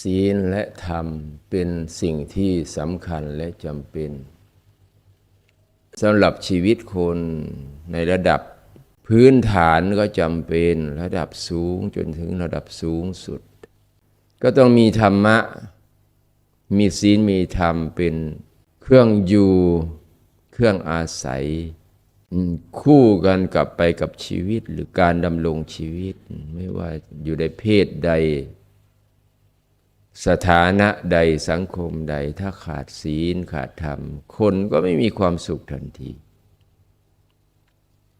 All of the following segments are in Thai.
ศีลและธรรมเป็นสิ่งที่สำคัญและจำเป็นสำหรับชีวิตคนในระดับพื้นฐานก็จำเป็นระดับสูงจนถึงระดับสูงสุด ก็ต้องมีธรรมะ มีศีลมีธรรมเป็นเครื่องอยู่เครื่องอาศัย คู่กันกลับไปกับชีวิตหรือการดำรงชีวิต ไม่ว่าอยู่ในเพศใด สถานะใดสังคมใด ถ้าขาดศีลขาดธรรม คนก็ไม่มีความสุขทันที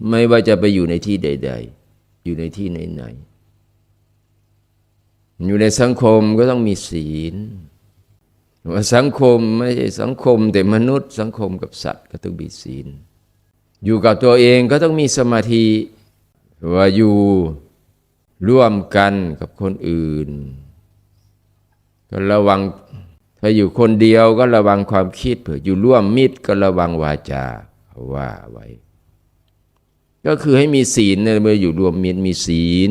ไม่ว่าจะไปอยู่ในที่ใด ๆ อยู่ในที่ไหนๆอยู่ในสังคมก็ต้องมีศีลว่าสังคมไม่ใช่สังคม แต่มนุษย์ สังคมกับสัตว์ก็ต้องมีศีล อยู่กับตัวเองก็ต้องมีสมาธิว่าอยู่ร่วมกันกับคนอื่น ก็ระวังถ้าอยู่คนเดียวก็ระวังความคิดเผื่ออยู่ร่วมมิตรก็ระวังวาจาว่าไว้ ก็คือให้มีศีลเนี่ยเมื่ออยู่รวมมิตรมีศีล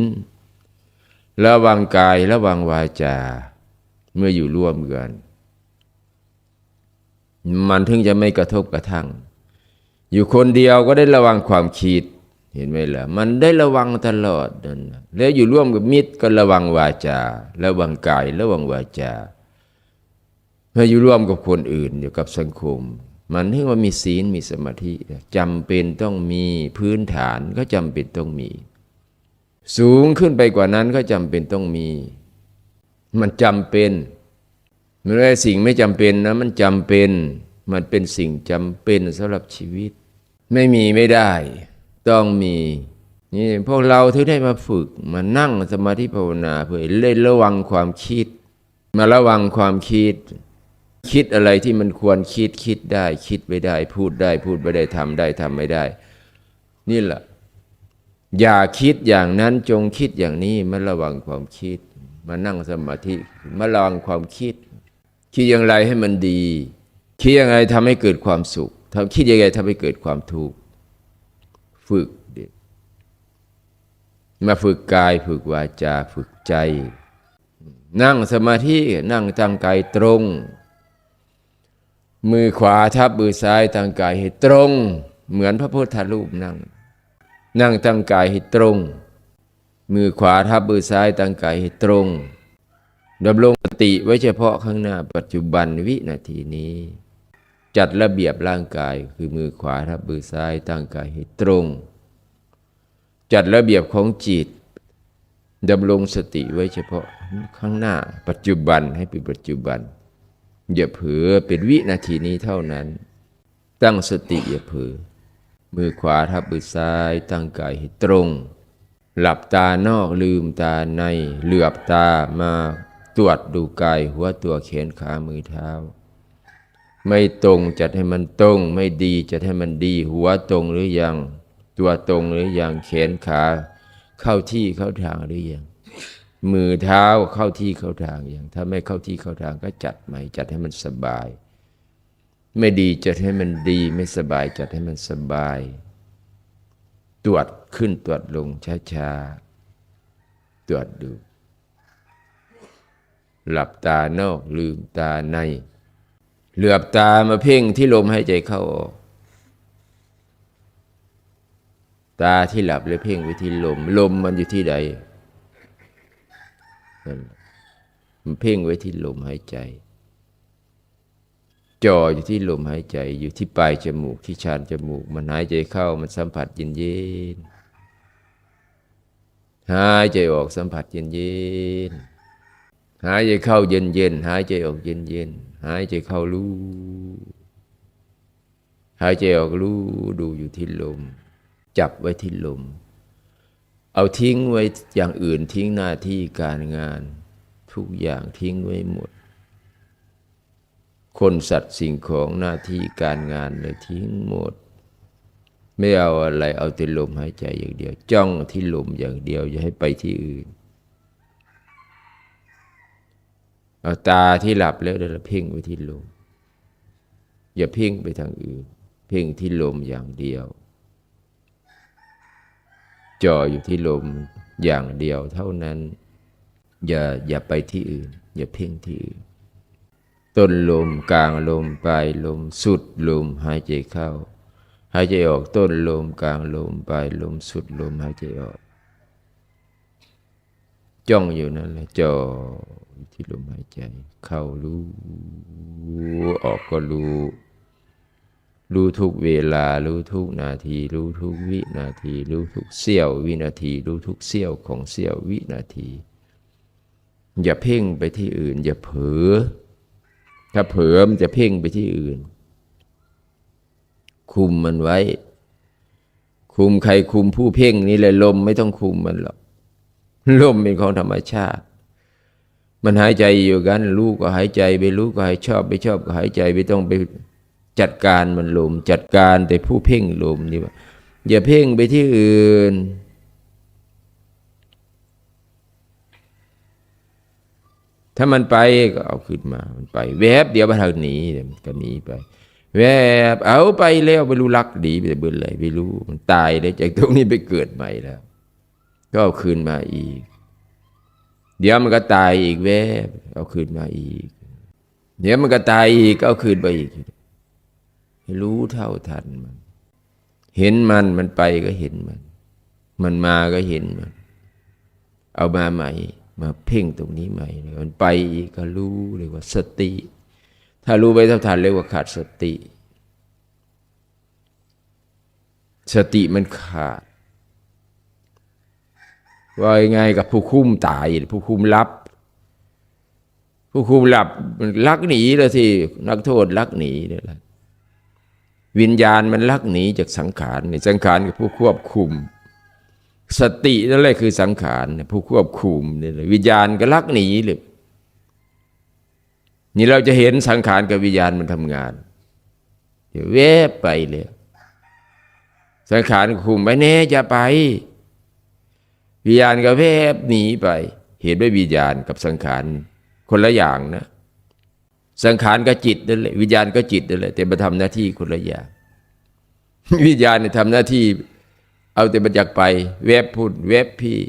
ระวังกายระวังวาจา เมื่ออยู่ร่วมกันมันถึงจะไม่กระทบกระทั่ง อยู่คนเดียวก็ได้ระวังความคิด เห็นไหมล่ะ มันได้ระวังตลอดนั่นน่ะแล้วอยู่ร่วมกับมิตรก็ระวังวาจา ระวังกาย ระวังวาจาเมื่ออยู่ร่วมกับคนอื่นอยู่กับสังคม มันถึงว่ามีศีลมีสมาธิจำเป็นต้องมีพื้นฐานก็จำเป็นต้องมี สูงขึ้นไปกว่านั้นก็จำเป็นต้องมี มันจำเป็นไม่ใช่สิ่งไม่จำเป็นนะมันจำเป็น มันเป็นสิ่งจำเป็นสำหรับชีวิต ไม่มีไม่ได้ ต้องมีนี่พวกเราถึงได้มาฝึกมานั่งสมาธิภาวนาเพื่อเล่นระวังความคิด มาระวังความคิด คิดอะไรที่มันควรคิดคิดได้ คิดไม่ได้ พูดได้ พูดไม่ได้ทำได้ทำไม่ได้ นี่แหละอย่าคิดอย่างนั้นจงคิดอย่างนี้มาระวังความคิด มานั่งสมาธิมาระวังความคิด คิดอย่างไรให้มันดี คิดยังไงทำให้เกิดความสุขทำคิดยังไงทำให้เกิดความทุกข์ ฝึกเด็ก มาฝึกกายฝึกวาจาฝึกใจ นั่งสมาธินั่งตั้งกายตรง มือขวาทับมือซ้ายตั้งกายให้ตรง เหมือนพระพุทธรูปนั่ง นั่งตั้งกายให้ตรง มือขวาทับมือซ้ายตั้งกายให้ตรงดำรงสติไว้เฉพาะข้างหน้าปัจจุบันวินาทีนี้ จัดระเบียบร่างกายคือมือขวาทับมือซ้ายตั้งกายให้ตรง จัดระเบียบของจิตดำรงสติไว้เฉพาะข้างหน้า ปัจจุบันให้เป็นปัจจุบัน อย่าเผลอเป็นวินาทีนี้เท่านั้น ตั้งสติอย่าเผลอมือขวาทับมือซ้าย ตั้งกายให้ตรง หลับตานอกลืมตาในเหลือบตามาตรวจดูกายหัวตัวแขนขามือเท้า ไม่ตรงจัดให้มันตรง ไม่ดีจัดให้มันดี หัวตรงหรือยัง ตัวตรงหรือยังแขนขา เข้าที่เข้าทางหรือยังมือเท้าเข้าที่เข้าทางอย่างถ้าไม่เข้าที่เข้าทางก็จัดใหม่จัดให้มันสบาย ไม่ดีจัดให้มันดีไม่สบายจัดให้มันสบาย ตรวจขึ้นตรวจลงช้าๆตรวจดู หลับตานอกลืมตาใน เหลือบตามาเพ่งที่ลมหายใจเข้าออก ตาที่หลับเลยเพ่งไว้ที่ลม ลมมันอยู่ที่ใดมันเพ่งไว้ที่ลมหายใจ จ่ออยู่ที่ลมหายใจ อยู่ที่ปลายจมูกที่ชานจมูก มันหายใจเข้ามันสัมผัสเย็นเย็นหายใจออกสัมผัสเย็นเย็น หายใจเข้าเย็นเย็นหายใจออกเย็นเย็นหายใจเข้ารู้หายใจออกรู้ดูอยู่ที่ลม จับไว้ที่ลม เอาทิ้งไว้อย่างอื่นทิ้งหน้าที่การงาน ทุกอย่างทิ้งไว้หมด คนสัตว์สิ่งของหน้าที่การงานเลยทิ้งหมด ไม่เอาอะไรเอาแต่ลมหายใจอย่างเดียว จ้องที่ลมอย่างเดียวอย่าให้ไปที่อื่น เอาตาที่หลับแล้วเดี๋ยวเราเพ่งไว้ที่ลม อย่าเพ่งไปทางอื่น เพ่งที่ลมอย่างเดียว จ่ออยู่ที่ลมอย่างเดียวเท่านั้น อย่าอย่าไปที่อื่น อย่าเพ่งที่อื่น ต้นลมกลางลมปลายลมสุดลมหายใจเข้า หายใจออกต้นลมกลางลมปลายลมสุดลมหายใจออก จ้องอยู่นั่นแหละจ่อ อยู่ที่ลมหายใจ เข้ารู้ ออกก็รู้ รู้ทุกเวลา รู้ทุกนาที รู้ทุกวินาที รู้ทุกเสี้ยววินาที รู้ทุกเสี้ยวของเสี้ยววินาที อย่าเพ่งไปที่อื่น อย่าเผลอถ้าเผลอมันจะเพ่งไปที่อื่น คุมมันไว้ คุมใครคุมผู้เพ่งนี่เลยลมไม่ต้องคุมมันหรอกลมเป็นของธรรมชาติ มันหายใจอยู่กัน รู้ก็หายใจไปรู้ก็หายชอบไปชอบก็หายใจไม่ต้องไปจัดการมันลมจัดการแต่ผู้เพ่งลมนี่ว่าอย่าเพ่งไปที่อื่น ถ้ามันไปก็เอาขึ้นมา มันไป แวบเดียวมันทางหนีมันก็หนีไป แวบเอาไปแล้วไม่รู้รักดีไปเบื่อเลยไม่รู้มันตายแล้วจากตรงนี้ไปเกิดใหม่แล้ว ก็เอาคืนมาอีก เดี๋ยวมันก็ตายอีกแวบเอาคืนมาอีก เดี๋ยวมันก็ตายอีกก็เอาคืนไปอีกให้รู้เท่าทันมัน เห็นมันมันไปก็เห็นมัน มันมาก็เห็นมัน เอามาใหม่ มาเพ่งตรงนี้ใหม่มันไปอีกก็รู้เรียกว่าสติ ถ้ารู้ไปเท่าทันเรียกว่าขาดสติ สติมันขาด ว่ายังไงกับผู้คุ้มตาย ผู้คุ้มรับ ผู้คุมหลับลักหนีเลยทีนักโทษลักหนีเนี่ยแหละวิญญาณมันลักหนีจากสังขารเนี่ยสังขารกับผู้ควบคุม สตินั่นแหละคือสังขารผู้ควบคุมเนี่ยวิญญาณก็ลักหนีเลยนี่เราจะเห็นสังขารกับวิญญาณมันทำงานเดี๋ยวแวบไปเลยสังขารคุมไปแน่จะไป วิญญาณก็แวบหนีไป เห็นด้วยวิญญาณกับสังขารคนละอย่างนะ สังขารก็จิตนั่นแหละวิญญาณก็จิตนั่นแหละแต่มาทำหน้าที่คนละอย่างวิญญาณเนี่ยทำหน้าที่ เอาแต่บัญญักไปแวบพุ่นแวบพี่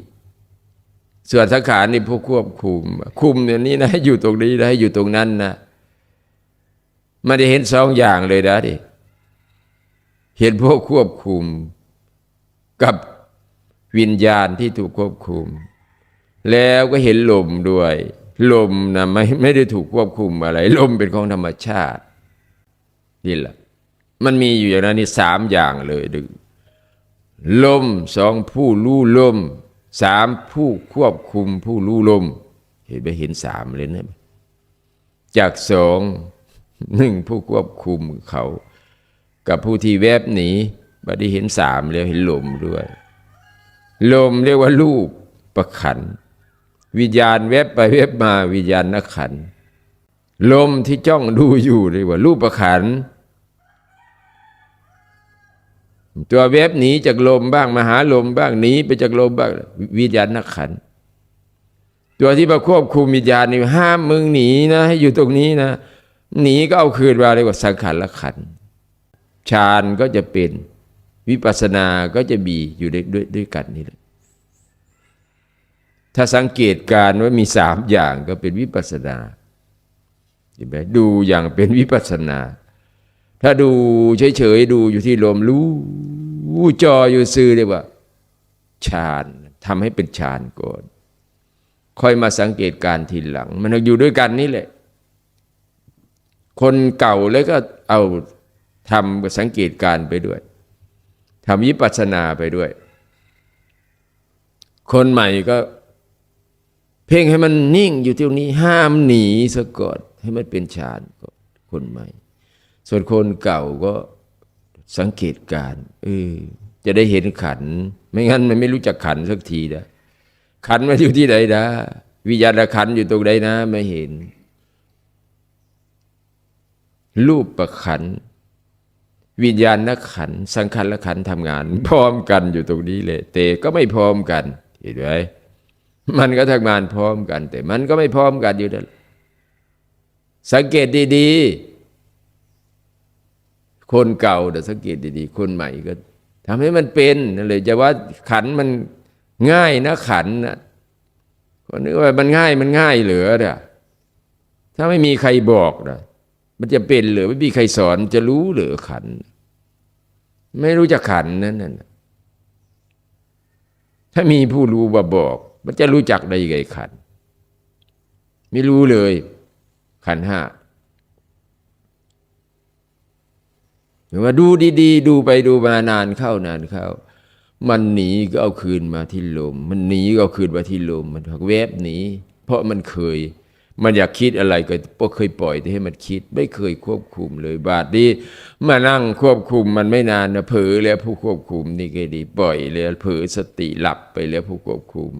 ส่วนสังขารนี่ผู้ควบคุม คุมอย่างนี้นะให้อยู่ตรงนี้นะให้อยู่ตรงนั้นนะมันได้เห็นสองอย่างเลยนะดิเห็นพวกควบคุมกับ วิญญาณที่ถูกควบคุม แล้วก็เห็นลมด้วย ลมนะไม่ไม่ได้ถูกควบคุมอะไร ลมเป็นของธรรมชาตินี่แหละมันมีอยู่อย่างนั้นนี่สามอย่างเลยดึงลมสองผู้รู้ลมสามผู้ควบคุมผู้รู้ลม เห็นไปเห็นสามเลยนะจากสองหนึ่งผู้ควบคุมเขา กับผู้ที่แวบหนีบัดนี้เห็นสามแล้วเห็นลมด้วย ลมเรียกว่ารูปประขัน วิญญาณแวบไปแวบมาวิญญาณนักขัน ลมที่จ้องดูอยู่เรียกว่ารูปประขัน ตัวแวบหนีจากลมบ้างมาหาลมบ้างหนีไปจากลมบ้างวิญญาณนักขัน ตัวที่มาควบคุมวิญญาณนี่ห้ามมึงหนีนะให้อยู่ตรงนี้นะหนีก็เอาคืนมาเรียกว่าสังขารละขันฌานก็จะเป็น วิปัสสนาก็จะมีอยู่ด้วยด้วยด้วยกันนี่แหละถ้าสังเกตการว่ามีสามอย่างก็เป็นวิปัสสนาเห็นไหมดูอย่างเป็นวิปัสสนา ถ้าดูเฉยๆดูอยู่ที่ลมรู้จออยู่ซื่อเรียกว่าฌานทำให้เป็นฌานก่อนค่อยมาสังเกตการทีหลัง มันอยู่ด้วยกันนี่แหละ คนเก่าแล้วก็เอาทำสังเกตการไปด้วย ทำวิปัสนาไปด้วย คนใหม่ก็ เพ่งให้มันนิ่งอยู่ที่นี้ ห้ามหนีสะกดให้มันเป็นฌานก่อนคนใหม่ ส่วนคนเก่าก็สังเกตการเออจะได้เห็นขัน ไม่งั้นมันไม่รู้จักขันสักทีนะขันมันอยู่ที่ไหนนะวิญญาณขันอยู่ตรงไหนนะไม่เห็น รูปประขัน วิญญาณนักขันสังขารละขันทำงาน พร้อมกันอยู่ตรงนี้เลยแต่ก็ไม่พร้อมกันเห็นไหมมันก็ทำงานพร้อมกัน แต่มันก็ไม่พร้อมกันอยู่นั่นสังเกตดีๆ คนเก่าแต่สังเกตดีๆ คนใหม่ก็ทำให้มันเป็นนั่นเลยจะว่าขันมันง่ายนะขันนะคนนึกว่ามันง่ายมันง่ายเหลือเนี่ยถ้าไม่มีใครบอกนะ มันจะเป็นหรือไม่มีใครสอนจะรู้หรือขัน ไม่รู้จะขันนั่นน่ะถ้ามีผู้รู้มาบอก มันจะรู้จักได้ยังไงขัน ไม่รู้เลย ขันห้าหรือว่าดูดี ๆ ดูไปดูมานานเข้านานเข้า มันหนีก็เอาคืนมาที่ลม มันหนีก็เอาคืนมาที่ลม มันแวบหนีเพราะมันเคย มันอยากคิดอะไรก็ก็เคยปล่อยให้มันคิด ไม่เคยควบคุมเลยบาดนี้มานั่งควบคุมมันไม่นานนะเผลอแล้วผู้ควบคุมนี่ก็ดีปล่อยแล้วเผลอสติหลับไปแล้วผู้ควบคุม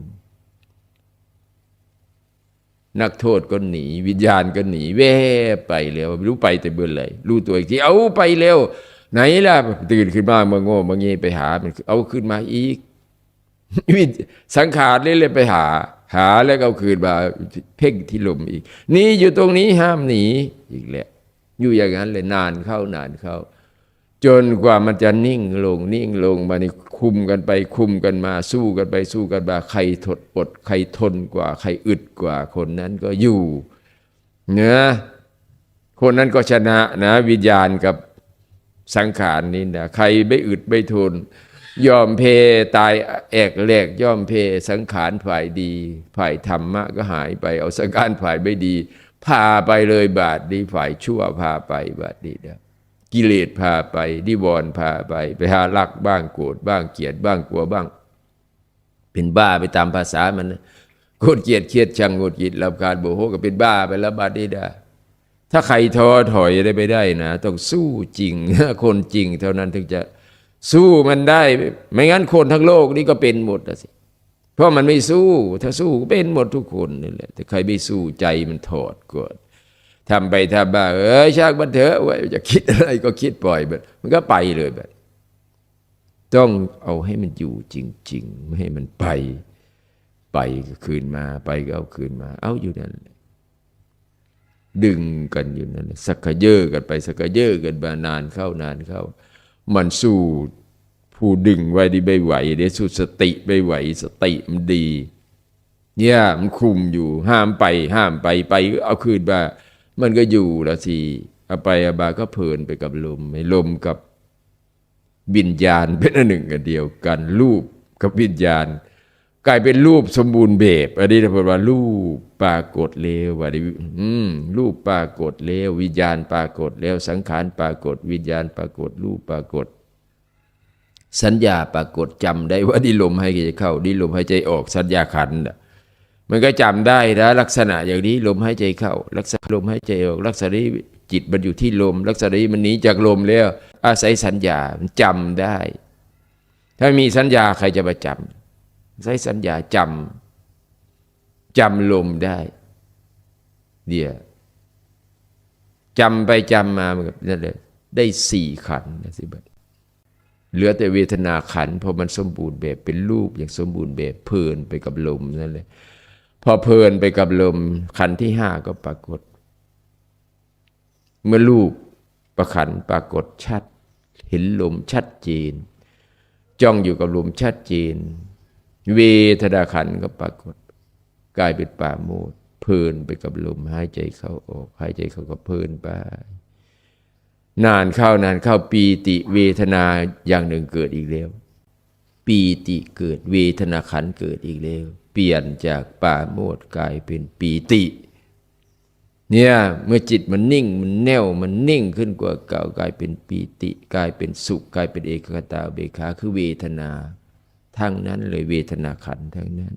นักโทษก็หนี วิญญาณก็หนีแว่ไปแล้วรู้ไปแต่เบื่อเลยรู้ตัวอีกทีเอาไปเร็ว ไหนล่ะตื่นขึ้นมาเมื่อโง่เมื่องี้ไปหามันเอาขึ้นมาอีกสังขารเลยเลยไปหา หาแล้วก็เอาคืนมาเพ่งที่ลมอีกหนี่อยู่ตรงนี้ห้ามหนีอีกแหละอยู่อย่างนั้นเลยนานเข้านานเข้า จนกว่ามันจะนิ่งลงนิ่งลงมานี่คุมกันไปคุมกันมาสู้กันไปสู้กันมาใครทดอดใครทนกว่า ใครอึดกว่าคนนั้นก็อยู่เนื้อคนนั้นก็ชนะนะ วิญญาณกับสังขารนี่นะใครไม่อึดไม่ทน ยอมเพตายแอกแหลกยอมเพสังขารฝ่ายดี ฝ่ายธรรมะก็หายไป เอาสังขารฝ่ายไม่ดี พาไปเลยบาทดีฝ่ายชั่วพาไปบาทดีนะกิเลสพาไปนิวรพาไป ไปหารักบ้างโกรธบ้างเกลียดบ้างกลัวบ้าง เป็นบ้าไปตามภาษามันโกรธเกลียดเครียดชังโงดกิดลำคาญโบโหก็เป็นบ้าไปแล้วบาดนี้ได้ถ้าใครท้อถอยได้ไปได้นะ ต้องสู้จริงคนจริงเท่านั้นถึงจะ สู้มันได้ ไม่งั้นคนทั้งโลกนี่ก็เป็นหมดนะสิ เพราะมันไม่สู้ ถ้าสู้ก็เป็นหมดทุกคนนี่แหละ แต่ใครไม่สู้ใจมันถอดก่อนทำไปทำมาเอ้ยช่างมันเถอะว้จะคิดอะไรก็คิดปล่อยแบบมันก็ไปเลยแบบต้องเอาให้มันอยู่จริง ๆ ไม่ให้มันไป ไปก็คืนมา ไปก็เอาคืนมา เอาอยู่นั่นดึงกันอยู่นั่นสักเยอะกันไปสักเยอะกันมานานเข้านานเข้า มันสู้ผู้ดึงไว้ดีไม่ไหวเดี๋ยวสู้สติไม่ไหว สติมันดี เนี่ยมันคุมอยู่ห้ามไปห้ามไปไปเอาคืนมามันก็อยู่ละสิเอาไปอาบาก็เพลินไปกับลมไอ้ลมกับวิญญาณเป็นอันหนึ่งอันเดียวกันรูปกับวิญญาณ กลายเป็นรูปสมบูรณ์แบบอันนี้เราพูดว่ารูปปรากฏเลวว่าดิอืมรูปปรากฏเลววิญญาณปรากฏแล้วสังขารปรากฏ วิญญาณปรากฏ รูปปรากฏ สัญญาปรากฏจำได้ว่าดิลมใหายใจเข้าดิลมใหายใจออกสัญญาขันมันก็จำได้นะลักษณะอย่างนี้ลมใหายใจเข้า ลักษณะลมใหายใจออก ลักษณะนี้จิตมันอยู่ที่ลม ลักษณะนี้มันหนีจากลมแล้ว อาศัยสัญญามันจำได้ ถ้ามีสัญญาใครจะมาจำ ใช้สัญญาจำจำลมได้ เดี๋ยวจำไปจำมาเหมือนกับนั่นเลยได้สี่ขันนะสิบัดเหลือแต่เวทนาขันพอมันสมบูรณ์แบบเป็นรูปอย่างสมบูรณ์แบบเพลินไปกับลมนั่นเลยพอเพลินไปกับลมขันที่ห้าก็ปรากฏ เมื่อรูปประขันปรากฏชัด เห็นลมชัดเจน จ้องอยู่กับลมชัดเจน เวทนาขันก็ปรากฏกลายเป็นป่าโมดเพลินไปกับลมหายใจเข้าออกหายใจเข้าก็เพลินไปนานเข้านานเข้าปีติเวทนาอย่างหนึ่งเกิดอีกแล้ว ปีติเกิดเวทนาขันเกิดอีกแล้ว เปลี่ยนจากป่าโมดกลายเป็นปีติ เนี่ยเมื่อจิตมันนิ่งมันแน่วมันนิ่งขึ้นกว่าเก่ากลายเป็นปีติ กลายเป็นสุขกลายเป็นเอกคตาเบคาคือเวทนา ทั้งนั้นเลยเวทนาขันทั้งนั้น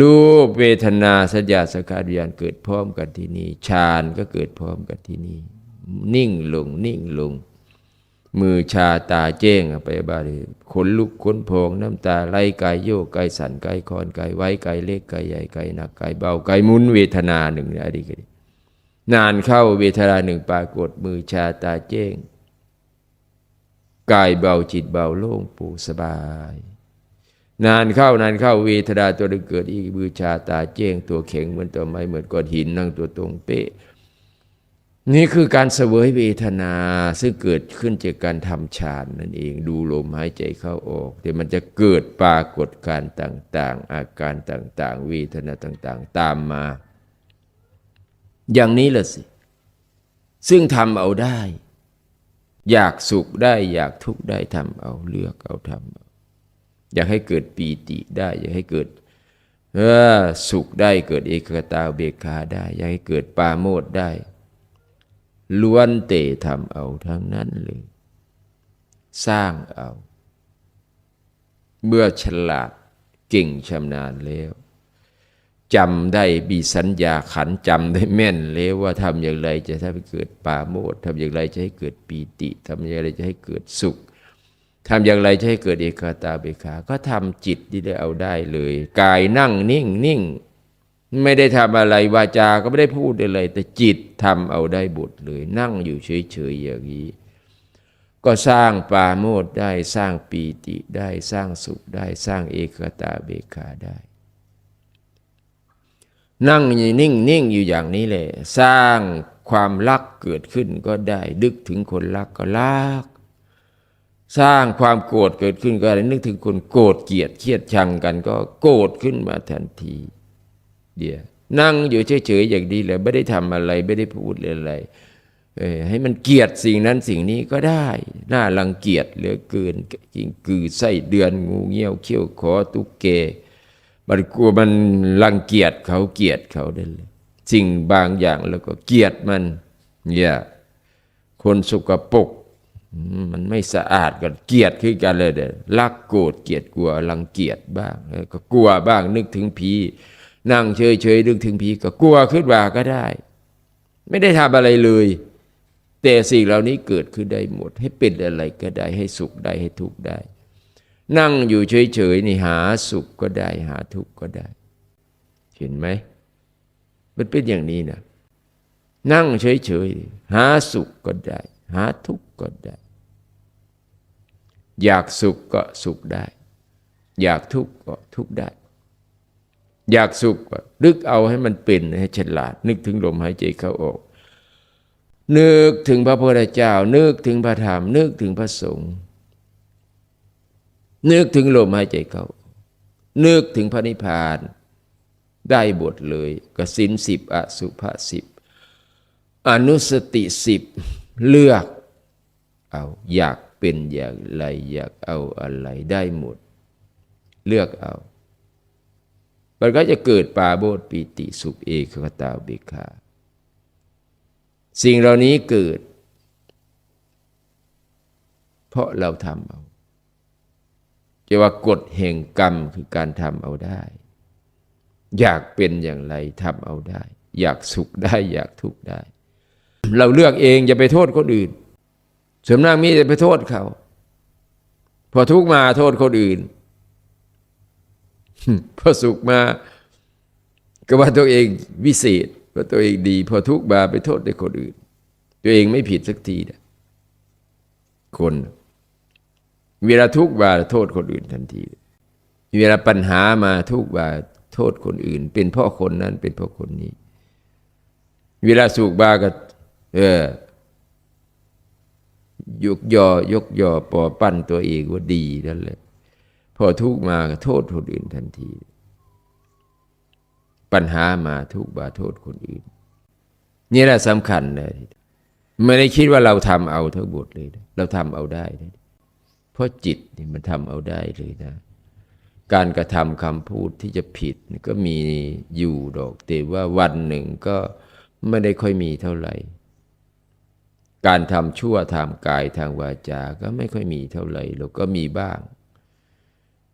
รูปเวทนาสัญญาสังขารวิญญาณเกิดพร้อมกันที่นี่ฌานก็เกิดพร้อมกันที่นี่ นิ่งลงนิ่งลง มือชาตาแจ้งไปบ้าเลยขนลุกขนพองน้ำตาไหลกายโยกกายสั่นกายคอนกายไว้กายเล็กกายใหญ่กายหนักกายเบากายหมุนเวทนาหนึ่งอะไรกันนานเข้าเวทนาหนึ่งปรากฏมือชาตาแจ้งกายเบาจิตเบาโล่งปร่งสบาย นานเข้านานเข้าเวทนาตัวเกิดอีกมือชาตาแจ้งตัวแข็งเหมือนตัวไม้เหมือนก้อนหินนั่งตัวตรงเป๊ะนี่คือการเสวยเวทนาซึ่งเกิดขึ้นจากการทำฌานนั่นเอง ดูลมหายใจเข้าออก แต่มันจะเกิดปรากฏการต่างๆ อาการต่างๆ เวทนาต่างๆ ตามมา อย่างนี้ละสิ ซึ่งทำเอาได้ อยากสุขได้อยากทุกข์ได้ทำเอาเลือกเอาทำเอา อยากให้เกิดปีติได้ อยากให้เกิดสุขได้เกิดเอกตาเบกขาได้ อยากให้เกิดปาโมดได้ ล้วนเตะทำเอาทั้งนั้นเลย สร้างเอา เมื่อฉลาดเก่งชำนาญแล้วจำได้มีสัญญาขันจำได้แม่นแล้วว่าทำอย่างไรจะทำให้เกิดปาโมดทำอย่างไรจะให้เกิดปีติทำอย่างไรจะให้เกิดสุข ทำอย่างไรจะให้เกิดเอกาตาเบกขาก็ทำจิตที่ได้เอาได้เลย กายนั่งนิ่งนิ่ง ไม่ได้ทำอะไรวาจาก็ไม่ได้พูดอะไร แต่จิตทำเอาได้บทเลย นั่งอยู่เฉยๆอย่างนี้ ก็สร้างปาโมดได้สร้างปีติได้สร้างสุขได้สร้างเอกตาเบกขาได้ นั่งนิ่งนิ่งอยู่อย่างนี้เลยสร้างความรักเกิดขึ้นก็ได้ ดึกถึงคนรักก็รัก สร้างความโกรธเกิดขึ้นก็อะได้นึกถึงคนโกรธเกลียดเครียดชังกัน ก็โกรธขึ้นมาทันที เดี๋ยวนั่งอยู่เฉยๆอย่างนี้แหละไม่ได้ทำอะไรไม่ได้พูดอะไรเอให้มันเกลียดสิ่งนั้นสิ่งนี้ก็ได้น่ารังเกียจเหลือเกินจริงคือไส้เดือนงูเงี้ยวเขี้ยวขอตุ๊กเกมันกลัวมันรังเกียจเขาเกลียดเขาได้เลยสิ่งบางอย่างแล้วก็เกลียดมันเนี่ยคนสุกปก มันไม่สะอาดก็เกลียดขึ้นกันเลยเด้อรักโกรธเกลียดกลัวรังเกียจบ้างก็กลัวบ้างนึกถึงผีนั่งเฉยๆนึกถึงผีก็กลัวขึ้นมาก็ได้ ไม่ได้ทำอะไรเลย แต่สิ่งเหล่านี้เกิดขึ้นได้หมด ให้เป็นอะไรก็ได้ ให้สุขได้ให้ทุกข์ได้ นั่งอยู่เฉยๆนี่หาสุขก็ได้ หาทุกข์ก็ได้ เห็นไหมมันเป็นอย่างนี้นะนั่งเฉยๆหาสุขก็ได้ หาทุกข์ก็ได้ อยากสุขก็สุขได้ อยากทุกข์ก็ทุกข์ได้ อยากสุขก็นึกเอาให้มันเป็นให้ฉลาด นึกถึงลมหายใจเข้าออก นึกถึงพระพุทธเจ้า นึกถึงพระธรรม นึกถึงพระสงฆ์นึกถึงลมหายใจเข้านึกถึงพระนิพพาน ได้บทเลยกสินสิบอสุภาสิบอนุสติสิบเลือกเอาอยาก เป็นอย่างไรอยากเอาอะไรได้หมด เลือกเอามันก็จะเกิดปาโบดปีติสุขเอกคตาเบคาสิ่งเหล่านี้เกิด เพราะเราทำเอาจะว่ากฎแห่งกรรมคือการทำเอาได้ อยากเป็นอย่างไรทำเอาได้ อยากสุขได้อยากทุกข์ได้ เราเลือกเองอย่าไปโทษคนอื่น ส่วนมากมีแต่ไปโทษเขา พอทุกมาโทษคนอื่น พอสุขมาก็ว่าตัวเองวิเศษว่าตัวเองดี พอทุกมาไปโทษในคนอื่น ตัวเองไม่ผิดสักทีนะคนเวลาทุกมาโทษคนอื่นทันที เวลาปัญหามาทุกมาโทษคนอื่น เป็นพราะคนนั้นเป็นพราะคนนี้ เวลาสุขมาก็ เออ ยกยอยกยอปอปั้นตัวเองว่าดีนั่นแหละพอทุกมาโทษคนอื่นทันที ปัญหามาทุกบาโทษคนอื่น นี่แหละสำคัญเลยไม่ได้คิดว่าเราทำเอาทั้งหมดเลยนะเราทำเอาได้นะเพราะจิตนี่มันทำเอาได้เลยนะ การกระทำคำพูดที่จะผิดก็มีอยู่ดอกแต่ว่าวันหนึ่งก็ไม่ได้ค่อยมีเท่าไหร่ การทำชั่วทางกายทางวาจา ก็ไม่ค่อยมีเท่าไหร่เราก็มีบ้าง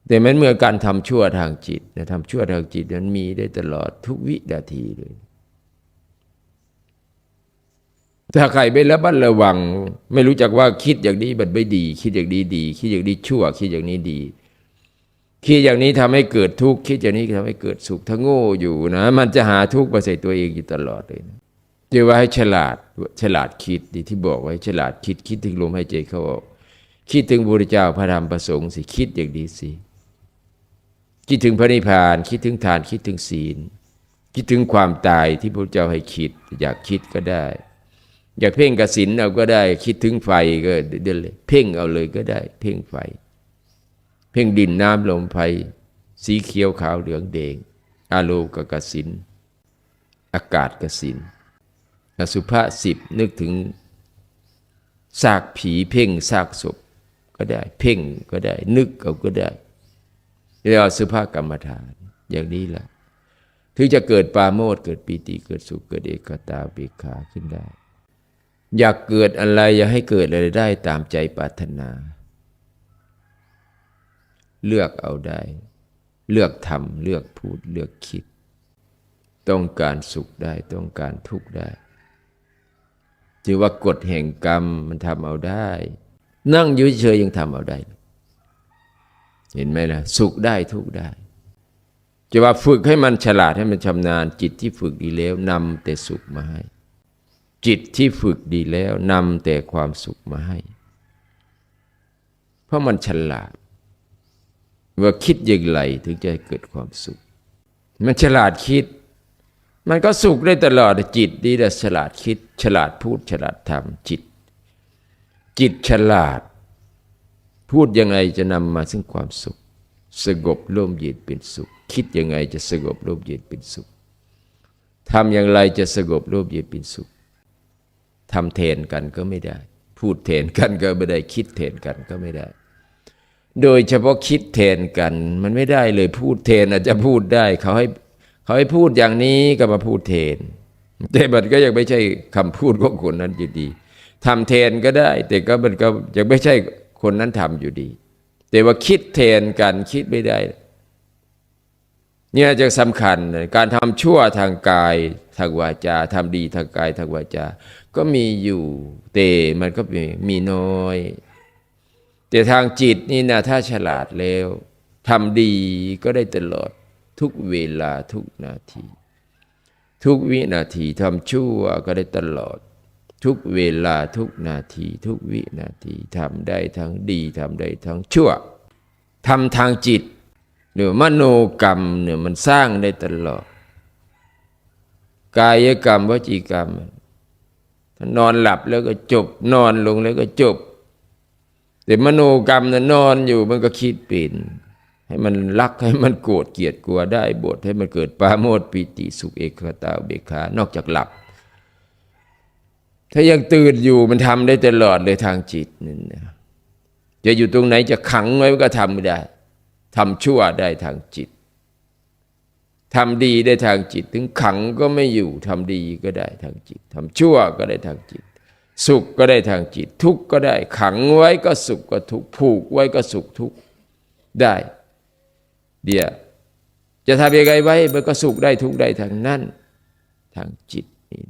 แต่มันเมื่อการทำชั่วทางจิตนะทำชั่วทางจิตนั้นมีได้ตลอดทุกวินาทีเลย ถ้าใครไม่ระบัดระวัง ไม่รู้จักว่าคิดอย่างนี้มันไม่ดี คิดอย่างนี้ดี คิดอย่างนี้ชั่ว คิดอย่างนี้ดี คิดอย่างนี้ทำให้เกิดทุกข์คิดอย่างนี้ทำให้เกิดสุขถ้าโง่อยู่นะ มันจะหาทุกข์มาใส่ตัวเองอยู่ตลอดเลยนะ เรียกว่าให้ฉลาดฉลาดคิดดีที่บอกไว้ฉลาดคิดคิดถึงลมหายใจเข้าออกคิดถึงพระพุเจ้าพระธรรมพระสงฆ์สิคิดอย่างดีสิคิดถึงพระนิพพาน คิดถึงทานคิดถึงศีล คิดถึงความตายที่พระเจ้าให้คิด อยากคิดก็ได้ อยากเพ่งกสินเอาก็ได้ คิดถึงไฟก็เดินเลยเพ่งเอาเลยก็ได้ เพ่งไฟ เพ่งดินน้ำลมไฟสีเขียวขาวเหลืองแดงอาโลกกสิน อากาศกสิน สุภะสิบนึกถึงซากผีเพ่งซากศพก็ได้ เพ่งก็ได้ นึกเอาก็ได้เรียกว่าสุภากรรมฐาน อย่างนี้แหละถึงจะเกิดปาโมทย์เกิดปีติเกิดสุขเกิดเอกตาเบกขาขึ้นได้ อยากเกิดอะไรอยากให้เกิดอะไรได้ตามใจปรารถนา เลือกเอาได้ เลือกทำเลือกพูดเลือกคิด ต้องการสุขได้ต้องการทุกข์ได้ ถือว่ากฎแห่งกรรมมันทำเอาได้ นั่งอยู่เฉยยังทำเอาได้ เห็นไหมล่ะ สุขได้ทุกได้จะว่าฝึกให้มันฉลาดให้มันชำนาญ จิตที่ฝึกดีแล้วนำแต่สุขมาให้ จิตที่ฝึกดีแล้วนำแต่ความสุขมาให้ เพราะมันฉลาด ว่าคิดอย่างไรถึงจะเกิดความสุข มันฉลาดคิด มันก็สุขได้ตลอดจิตดีแต่ฉลาดคิด ฉลาดพูด ฉลาดทำจิต จิตฉลาด พูดยังไงจะนำมาซึ่งความสุข สงบร่มเย็นเป็นสุข คิดยังไงจะสงบร่มเย็นเป็นสุขทำอย่างไรจะสงบร่มเย็นเป็นสุขทำเทนกันก็ไม่ได้ พูดเทนกันก็ไม่ได้ คิดเทนกันก็ไม่ได้ โดยเฉพาะคิดเทนกัน มันไม่ได้เลยพูดเทนอาจจะพูดได้เขาให้ เขาให้พูดอย่างนี้ก็มาพูดเทน แต่มันก็ยังไม่ใช่คำพูดของคนนั้นอยู่ดีทำเทนก็ได้ แต่ก็มันก็ยังไม่ใช่คนนั้นทำอยู่ดี แต่ว่าคิดเทนกันคิดไม่ได้ เนี่ยจะสำคัญการทำชั่วทางกายทางวาจาทำดีทางกายทางวาจา ก็มีอยู่แต่มันก็มีมีน้อย แต่ทางจิตนี่นะถ้าฉลาดแล้วทำดีก็ได้ตลอด ทุกเวลาทุกนาที ทุกวินาทีทำชั่วก็ได้ตลอด ทุกเวลาทุกนาที ทุกวินาทีทำได้ทั้งดีทำได้ทั้งชั่วทำทางจิตหรือมโนกรรมเนี่ยมันสร้างได้ตลอด กายกรรมวจีกรรมถ้านอนหลับแล้วก็จบ นอนลงแล้วก็จบ แต่มโนกรรมนะนอนอยู่มันก็คิดเป็น ให้มันรักให้มันโกรธเกลียดกลัวได้บทให้มันเกิดปาโมทย์ปีติสุขเอกขตาเบกขานอกจากหลับ ถ้ายังตื่นอยู่มันทำได้ตลอดเลยทางจิตนั่นะจะอยู่ตรงไหนจะขังไว้ก็ทำไม่ได้ทำชั่วได้ทางจิตทำดีได้ทางจิต ถึงขังก็ไม่อยู่ทำดีก็ได้ทางจิตทำชั่วก็ได้ทางจิต สุขก็ได้ทางจิต ทุกข์ก็ได้ ขังไว้ก็สุขก็ทุกข์ผูกไว้ก็สุขทุกข์ได้ เดี๋ยวจะทำยังไงไว้มันก็สุขได้ทุกได้ทางนั้นทางจิตนี่